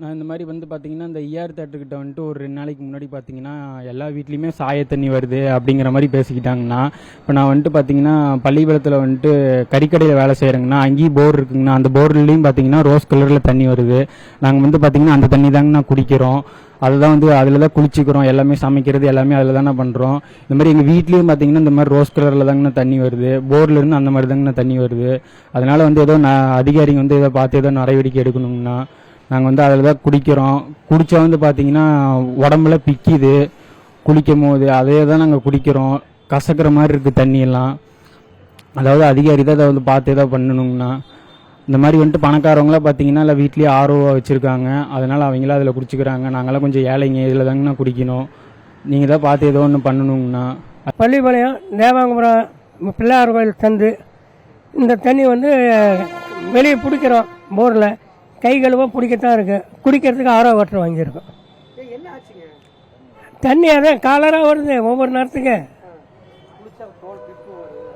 நான் இந்த மாதிரி வந்து பார்த்தீங்கன்னா இந்த இஆர் தேட்டர்கிட்ட வந்துட்டு ஒரு ரெண்டு நாளைக்கு முன்னாடி பார்த்தீங்கன்னா எல்லா வீட்லேயுமே சாய தண்ணி வருது அப்படிங்கிற மாதிரி பேசிக்கிட்டாங்கண்ணா இப்போ நான் வந்துட்டு பார்த்தீங்கன்னா பள்ளிப்பாளத்தில் வந்துட்டு கறிக்கடையில் வேலை செய்கிறேங்கண்ணா அங்கேயும் போர் இருக்குங்கண்ணா. அந்த போர்லையும் பார்த்தீங்கன்னா ரோஸ் கலரில் தண்ணி வருது. நாங்கள் வந்து பார்த்தீங்கன்னா அந்த தண்ணி தாங்கண்ணா குடிக்கிறோம். அதுதான் வந்து அதில் தான் குளிச்சிக்கிறோம். எல்லாமே சமைக்கிறது எல்லாமே அதில் தானே பண்ணுறோம் இந்த மாதிரி எங்கள் வீட்லேயும் பார்த்தீங்கன்னா இந்த மாதிரி ரோஸ் கலரில் தாங்கண்ணா தண்ணி வருது. போர்லேருந்து அந்த மாதிரி தாங்கண்ணா தண்ணி வருது. அதனால் வந்து ஏதோ நான் அதிகாரிங்க வந்து இதை பார்த்து ஏதோ நடவடிக்கை எடுக்கணுங்கண்ணா. நாங்கள் வந்து அதில் தான் குடிக்கிறோம். குடித்தா வந்து பார்த்தீங்கன்னா உடம்புல பிக்கிது. குளிக்கும் போது அதே தான் நாங்கள் குடிக்கிறோம். கசக்கிற மாதிரி இருக்குது தண்ணியெல்லாம். அதாவது அதிகாரி தான் அதை வந்து பார்த்து ஏதோ பண்ணணுங்கண்ணா இந்த மாதிரி வந்துட்டு பணக்காரவங்களாம் பார்த்தீங்கன்னா இல்லை வீட்லேயே ஆர்ஓ வச்சுருக்காங்க. அதனால் அவங்களாம் அதில் குடிச்சிக்கிறாங்க. நாங்களாம் கொஞ்சம் ஏழைங்க இதில் தாங்கண்ணா குடிக்கணும். நீங்கள் தான் பார்த்து ஏதோ ஒன்று பண்ணணுங்கண்ணா பள்ளிப்பாளையம் தேவாங்கபுரம் பிள்ளையார் கோயில் சந்து இந்த தண்ணி வந்து வெளியே பிடிக்கிறோம் போரில். கை கழுவ பிடிக்கத்தான் இருக்கு. குடிக்கிறதுக்கு ஆரோ வாட்டர் வாங்கியிருக்கோம். தண்ணி அதான் காலராக வருது ஒவ்வொரு நேரத்துக்கு.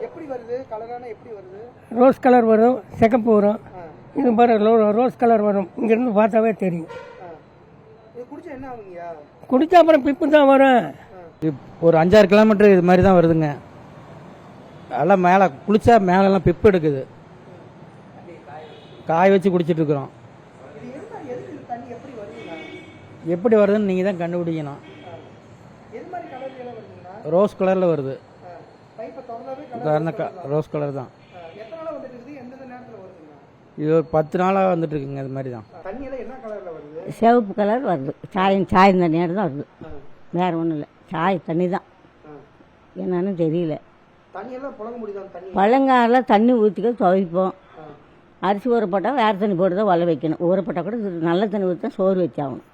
எப்படி வருது ரோஸ் கலர் வரும் சிகப்பு வரும். இது பாரு ரோ- ரோஸ் கலர் வரும். இங்கேருந்து பார்த்தாவே தெரியும். இது குடிச்சா அப்புறம் பிப்பு தான் வரும். ஒரு அஞ்சாறு கிலோமீட்டர் இது மாதிரி தான் வருதுங்க. அதெல்லாம் மேலே குளிச்சா மேலெல்லாம் பிப்பு எடுக்குது. காய வச்சு குடிச்சிட்டு இருக்கிறோம் இது இருந்தா எதுக்கு இந்த தண்ணி எப்படி வருதுங்க எப்படி வருதுன்னு நீங்கள் தான் கண்டுபிடிக்கணும். ரோஸ் கலரில் வருது. ரோஸ் கலர் தான். இது ஒரு பத்து நாளாக வந்துட்டு இருக்குங்க இது மாதிரி தான். தண்ணி எல்லாம் என்ன கலர்ல வருது. சிவப்பு கலர் வருது சாயம் சாயம் தண்ணியாக தான் வருது. வேற ஒன்றும் இல்லை. சாய் தண்ணி தான். என்னன்னு தெரியல. தண்ணி தண்ணி? பழங்கால தண்ணி ஊற்றிக்க துவைப்போம். அரிசி ஊறப்பட்டால் வேறு தண்ணி போட்டு தான் வலை வைக்கணும். ஊறப்பட்டால் கூட இது நல்ல தண்ணி ஊற்றி தான் சோறு வச்சாகணும்.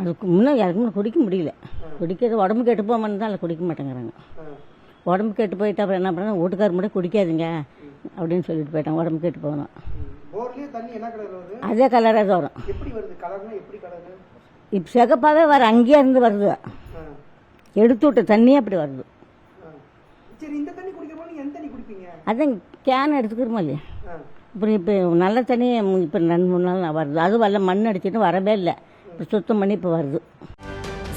அதுக்கு முன்னே யாருக்குமே குடிக்க முடியல. குடிக்கிறது உடம்பு கெட்டு போகாமல் தான் அதில் குடிக்க மாட்டேங்கிறாங்க. உடம்பு கெட்டு போயிட்டு அப்புறம் என்ன பண்ணுறாங்க வீட்டுக்காரர் மட்டும் குடிக்காதீங்க அப்படின்னு சொல்லிட்டு போயிட்டாங்க. உடம்பு கெட்டு போகணும் அதே கலராக தான் வரும். கலர் இப்போ சிகப்பாகவே வர அங்கேயே இருந்து வருது. எடுத்து விட்ட தண்ணியே அப்படி வருது. சரி இந்த தண்ணி குடிக்கிறப்போ நீங்க எந்த தண்ணி குடிப்பீங்க? அதான் கேன் எடுத்துக்கிறோமா இல்லையா. அப்புறம் இப்போ நல்ல தண்ணி இப்போ ரெண்டு மூணு நாள் வருது. அது வரல மண் அடிச்சிட்டு வரவே இல்லை. இப்போ சுத்தம் பண்ணி இப்போ வருது.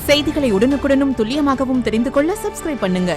செய்திகளை உடனுக்குடனும் துல்லியமாகவும் தெரிந்து கொள்ள சப்ஸ்கிரைப் பண்ணுங்க.